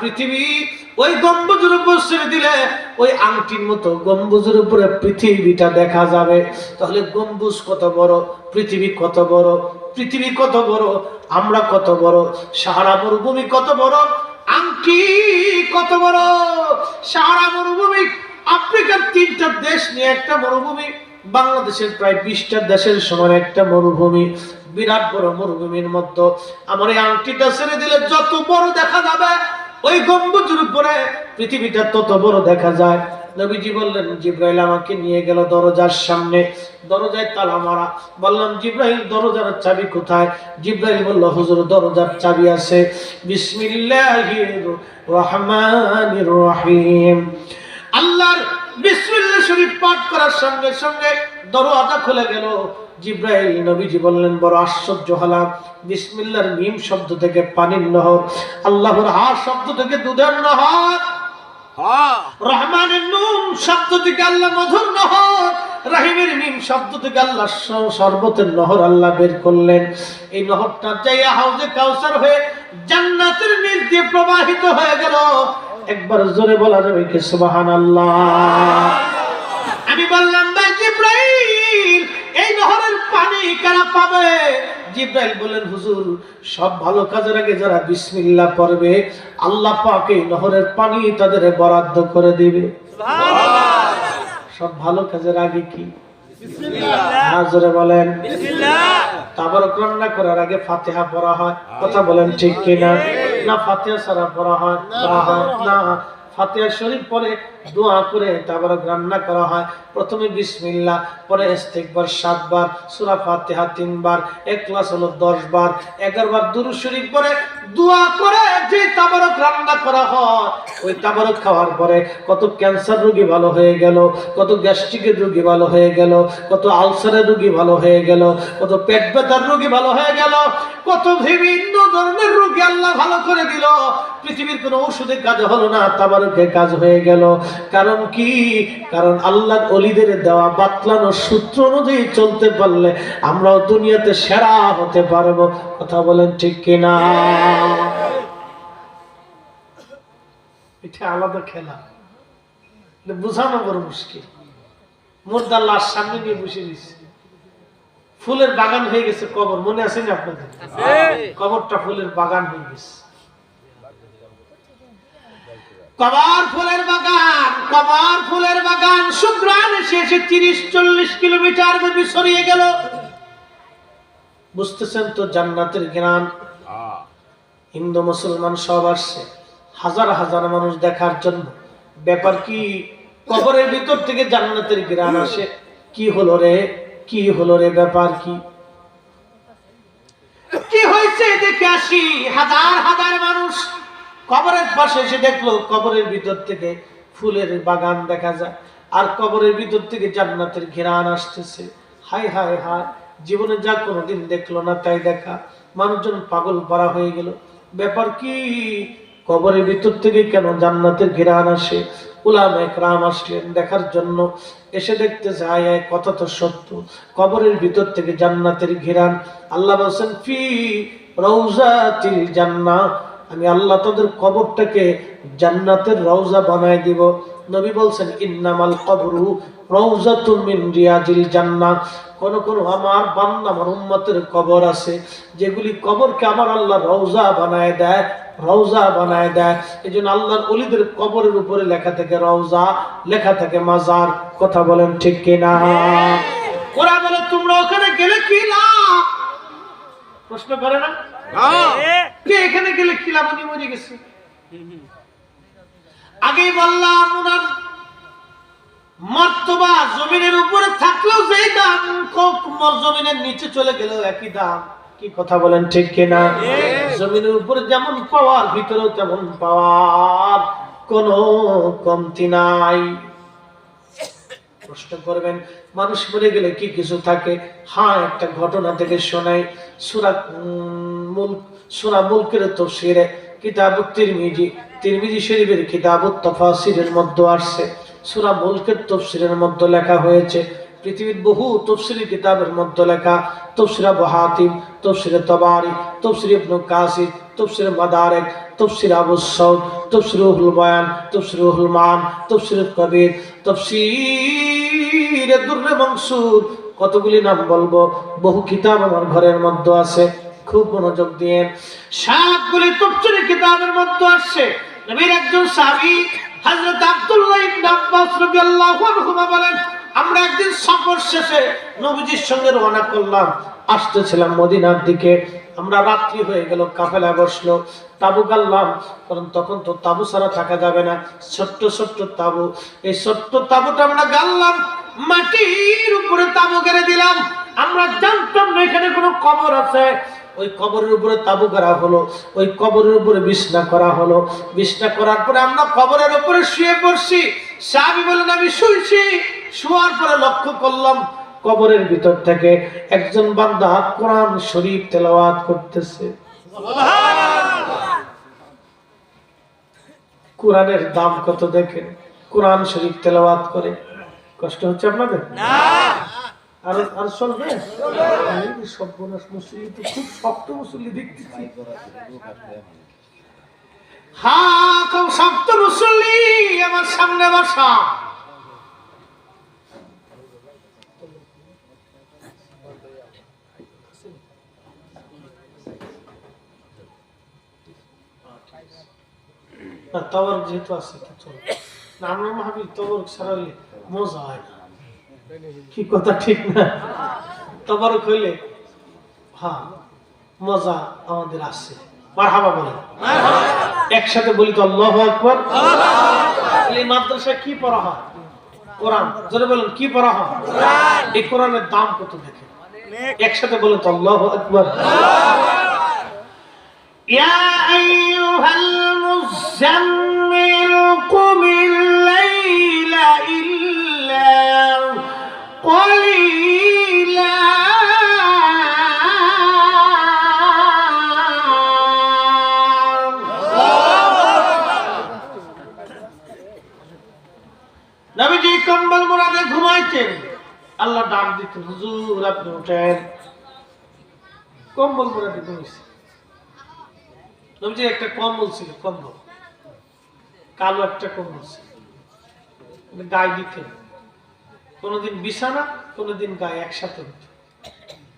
পৃথিবী ওই গম্বুজের উপর ছেড়ে দিলে ওই আংটির মতো গম্বুজের উপরে পৃথিবীটা দেখা যাবে। তাহলে গম্বুজ কত বড়, পৃথিবী কত বড়, পৃথিবী কত বড়, আমরা কত বড়, সাহারা মরুভূমি কত বড়, আংটি কত বড়, সাহারা মরুভূমি, আফ্রিকার তিনটা দেশ নিয়ে একটা মরুভূমি, বাংলাদেশের প্রায় বিশটা দেশের সমান একটা মরুভূমি, বিরাট বড় মরুভূমির মধ্যে। আমার এই আংটিটা ছেড়ে দিলে যত বড় দেখা যাবে ওই গম্বুজের উপরে পৃথিবীটা তত বড় দেখা যায়। নবীজি বললেন, জিব্রাইল আমাকে নিয়ে গেল দরজার সামনে। দরজায় তালা মারা। বললাম, জিব্রাইল, দরজার চাবি কোথায়? জিব্রাইল বলল, হুজুর, দরজার চাবি আছে। বিসমিল্লাহির রহমানির রহিম। আল্লাহর বিসমিল্লাহ শরীফ পাঠ করার সঙ্গে সঙ্গে দরওয়াজা খুলে গেল। জিব্রাইল নবীজি বললেন বড় আশ্চর্য হলাম বিসমিল্লাহর মিম শব্দ থেকে পানির নহর আল্লাহর হা শব্দ থেকে দুধের নহর রহমানের নুন শব্দ থেকে আল্লাহ মধুর নহর রাহিমের মিম শব্দ থেকে আল্লাহ স- শরবতের নহর আল্লাহ বের করলেন। এই নহরটা যাইয়া হাউজে কাউসার হয়ে জান্নাতের নিচ দিয়ে প্রবাহিত হয়ে গেল। একবার জোরে বলা যাবে কি সুবাহান আল্লাহ আমি বললাম ভাই জিব্রাইল এই নহরের পানি কারা পাবে? জিব্রাইল বলেন হুজুর সব ভালো কাজের আগে যারা বিসমিল্লাহ পড়বে আল্লাহ পাক এই নহরের পানি তাদের বরাদ্দ করে দিবে। সব ভালো কাজের আগে কি? বলেন। তারপর রান্না করার আগে ফাতিহা পড়া হয়। কথা বলেন ঠিক কিনা? না ফাতেহা হয় পড়া হয়? না ফাতিহা শরীফ পরে দোয়া করে তারপর রান্না করা হয়। প্রথমে বিসমিল্লা পরে ইস্তেকবার সাতবার, সুরা ফাতিহা তিনবার, এক ক্লাস হলো দশবার বার, এগারো বার দুরু শরীফ পরে দোয়া করে যে তাবারক রান্না করা হয়, ওই তাবারক খাওয়ার পরে কত ক্যান্সার রোগী ভালো হয়ে গেল, কত গ্যাস্ট্রিকের রোগী ভালো হয়ে গেল, কত আলসারের রোগী ভালো হয়ে গেল, কত পেট ব্যথার রোগী ভালো হয়ে গেল, কত বিভিন্ন ধরনের রোগী আল্লাহ ভালো করে দিল। পৃথিবীর কোনো ওষুধে কাজ হলো না তাবারকে কাজ হয়ে গেল। কারণ কি? কারণ আল্লাহ অলিদের দেওয়া বাতলানো সূত্র অনুযায়ী চলতে পারলে আমরাও দুনিয়াতে সেরা হতে পারব। কথা বলেন ঠিক কিনা? এটা আলাদা খেলা। বোঝানো বড় মুশকিল। মুর্দার লাশ সামনে নিয়ে বসে দিচ্ছে ফুলের বাগান হয়ে গেছে কবর। মনে আছে না আপনাদের? কবরটা ফুলের বাগান হয়ে গেছে। কবার ফুলের বাগান কবার ফুলের বাগান। শুক্রান শেষে তিরিশ চল্লিশ কিলোমিটার ব্যাপী ছড়িয়ে গেল। বুঝতেছেন তো জান্নাতের জ্ঞান? হিন্দু মুসলমান সব আসছে। হাজার হাজার মানুষ দেখার জন্য। ব্যাপার কি? কবরের ভিতর থেকে জান্নাতের গ্রান আসে। কি হলো রে? কি হলো রে? ব্যাপার কি? কি হয়েছে? দেখে আসি। হাজার হাজার মানুষ কবরের পাশে এসে দেখল কবরের ভিতর থেকে ফুলের বাগান দেখা যায়। আর কবরের ভিতর থেকে জান্নাতের ঘেরান আসতেছে। হাই হাই হাই জীবনে যা কোনোদিন দেখল না, তাই দেখা। মানুষজন পাগল পারা হয়ে গেল। ব্যাপার কি? কবরের ভিতর থেকে কেন জান্নাতের ঘেরান আসে উলাম একরাম আসলেন দেখার জন্য। এসে দেখতে যায় এক কথা তো সত্য। কবরের ভিতর থেকে জান্নাতের ঘেরান। আল্লাহ বলছেন, ফি রৌজাতিল জান্নাত আমি আল্লাহ তাদের কবরটাকে জান্নাতের রওজা বানায় দিব। নবী বলছেন, ইন্নামাল কবরু রওজাতুম মিন রিয়াজিল জান্নাত কোন কোন আমার বান্দা, আমার উম্মতের কবর আছে, যেগুলি কবরকে আমার আল্লাহ রওজা বানায় দেয়। রওজা বানায় দেয়। এই জন্য আল্লাহর অলিদের কবরের উপরে লেখা থাকে রওজা লেখা থাকে মাজার। কথা বলেন ঠিক কিনা? ওরা বলে তোমরা ওখানে গেলে কি লাভ? প্রশ্ন করে না? এখানে গেলে কি লাভ? উনি মরে গেছে। আগেই বললাম ওনার মর্তবা জমিনের উপরে থাকলেও যেই দাম জমিনের নিচে চলে গেলেও একই দাম। কি কথা বলেন ঠিক কিনা? জমিনের উপরে যেমন পাওয়ার ভিতরেও তেমন পাওয়ার। কোন কমতি নাই। প্রশ্ন করবেন মানুষ মরে গেলে কি কিছু থাকে? হ্যাঁ একটা ঘটনা থেকে শোনাই। সুরা মুলক সুরা মুলকের তফসিরে কিতাব তিরমিজি তিরমিজি শরীফের কিতাব তফাসিরের মধ্যে আসছে। সুরা মুলকের তফসিরের মধ্যে লেখা হয়েছে পৃথিবীর বহু তফসিলি কিতাবের মধ্যে লেখা তফসিরা বহাতিম তফসিরে তবারি তফসির ইবনু কাসির তফসির মাদারেক তফসির আবু সৌদ তফসির রুহুল বয়ান তফসির রুহুল মান তফসির কবির তফসির দুর্রে মনসুর। কতগুলি নাম বলব? বহু কিতাব আমার ঘরের মধ্যে আছে। খুব মনোযোগ দিয়ে। সাতগুলি তফসির কিতাবের মধ্যে আসছে নবীর একজন সাহাবী হযরত আব্দুল্লাহ ইবনে আব্বাস রাদিয়াল্লাহু আনহু বলেন আমরা একদিন সফর শেষে নবীজির সঙ্গে রওনা করলাম। আসতেছিলাম মদিনার দিকে। আমরা রাত্রি হয়ে গেল, কাফেলা বসল। তাবু গাললাম কারণ তখন তো তাবু ছাড়া থাকা যাবে না। ছোট্ট ছোট্ট তাবু। এই ছোট্ট তাবুটা আমরা গাললাম মাটির উপরে তাবু গেড়ে দিলাম। আমরা জানতাম না এখানে কোনো কবর আছে। ওই কবরের উপরে তাবু করা হলো, ওই কবরের উপরে বিছনা করা হলো। বিছনা করার পরে আমরা কবরের উপরে শুয়ে পড়ছি। সাহাবি বলেন আমি শুইছি। শোয়ার পরে লক্ষ্য করলাম কবরের ভিতর থেকে একজন বান্দা কোরআন শরীফ তেলাওয়াত করতেছে। কোরআনের দাম কত দেখেন কোরআন শরীফ তেলাওয়াত করে। কষ্ট হচ্ছে আপনাদের? আর আর চলবে সর্বনাশ মুসল্লি তো খুব শক্ত দেখতেছি। হ্যাঁ খুব শক্ত মুসল্লি আমার সামনে বসা। তবর যেহেতু আছে আমরা ভাবি তবর ছাড়া মজা হয় না। কি কথা ঠিক না? তবর হইলে হ্যাঁ মজা আমাদের আছে। একসাথে বলি তো এই কি পড়া হয়? কোরআন। জোরে বলেন কি পড়া হয়? এই কোরআনের দাম কত দেখে একসাথে বলেন তো আল্লাহ আকবর। المزمل قم الليل إلا قليلا নবীজি কম্বল মোড়াতে ঘুমাইতেন আল্লাহ ডাক দিতেন হুজুর আপনি উঠেন কম্বল মোড়াতে ঘুমাইছে নবীজি একটা কম্বল ছিল কম্বল কালো একটা ছিল মানে গায়ে দিতেন কোনোদিন বিছানা কোনোদিন গায়ে একসাথে হতো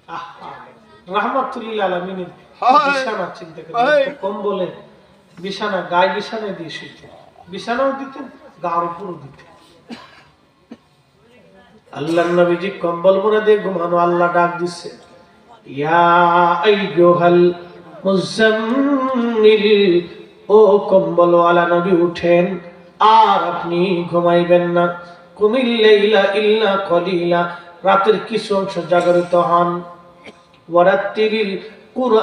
আহা রহমতুল্লিল আলমিনের বিছানা চিন্তা করেন কম্বলে বিছানা গায়ে বিছানা দিয়ে শুইতেন বিছানাও দিতেন গার উপরও দিতেন। আল্লাহ নবীজি কম্বল দিয়ে ঘুমানো আল্লাহ ডাক দিচ্ছে ইয়া আইয়ুহাল মুজাম্মিল ও কম্বলওয়ালা নবী উঠেন, আর আপনি ঘুমাইবেন না। কুমিল্লা ইল্লা কলিলা, রাতের কিছু অংশ জাগরিত হন। ওয়ারাত্তিরিল কুরআন